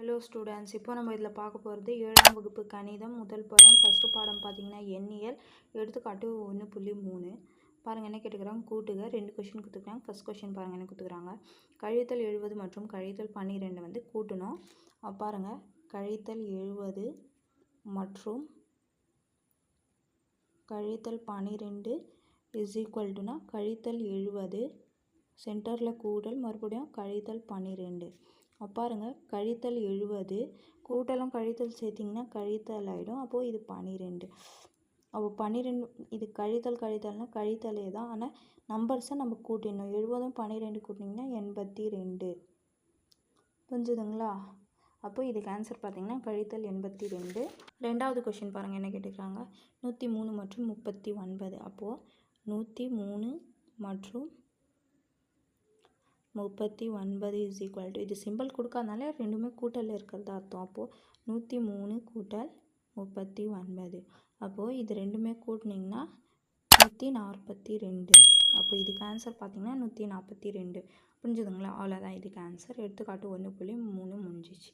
Hello students இப்போ நம்ம இதில் பார்க்க போகிறது ஏழாம் வகுப்பு கணிதம் முதல் பாடம். ஃபஸ்ட்டு பாடம் பார்த்தீங்கன்னா எண்ணியல் எடுத்துக்காட்டு ஒன்று புள்ளி மூணு. பாருங்கள் என்ன கேட்டுக்கிறாங்க? கூட்டுக. ரெண்டு கொஷின் கொடுத்துக்கிறாங்க ஃபஸ்ட் கொஷின் பாருங்கள் என்ன கொடுத்துக்கிறாங்க கழித்தல் எழுபது மற்றும் கழித்தல் பன்னிரெண்டு வந்து கூட்டணும். பாருங்கள் கழித்தல் எழுபது மற்றும் கழித்தல் பன்னிரெண்டு இஸ் ஈக்குவல் டுனா கழித்தல் எழுபது சென்டரில் கூட்டல் மறுபடியும் கழித்தல் பன்னிரெண்டு. பாருங்கள் பாருங்க கழித்தல் எழுபது கூட்டலும் கழித்தல் சேர்த்திங்கன்னா கழித்தல் ஆகிடும் அப்போது இது பன்னிரெண்டு அப்போ பன்னிரெண்டு இது கழித்தல் கழித்தல்னால் கழித்தலே தான். ஆனால் நம்பர்ஸை நம்ம கூட்டிடணும். எழுபதும் பன்னிரெண்டு கூட்டினீங்கன்னா எண்பத்தி ரெண்டு புரிஞ்சுதுங்களா? அப்போ இதுக்கு ஆன்சர் பார்த்திங்கன்னா கழித்தல் எண்பத்தி ரெண்டு ரெண்டாவது கொஷின் பாருங்கள் என்ன கேட்டுக்கிறாங்க? நூற்றி மூணு மற்றும் முப்பத்தி ஒன்பது. அப்போது நூற்றி மூணு மற்றும் முப்பத்தி ஒன்பது இஸ் ஈக்குவல் டு இது சிம்பிள் கொடுக்காதனால ரெண்டுமே கூட்டலில் இருக்கிறதா அர்த்தம். அப்போது நூற்றி மூணு கூட்டல் முப்பத்தி ஒன்பது. அப்போது இது ரெண்டுமே கூட்டினீங்கன்னா நூற்றி நாற்பத்தி ரெண்டு. அப்போ இதுக்கு ஆன்சர் பார்த்தீங்கன்னா நூற்றி நாற்பத்தி ரெண்டு. புரிஞ்சுதுங்களா? அவ்வளோதான் இதுக்கு ஆன்சர் எடுத்துக்காட்டு ஒன்று புள்ளி மூணு முடிஞ்சிச்சு.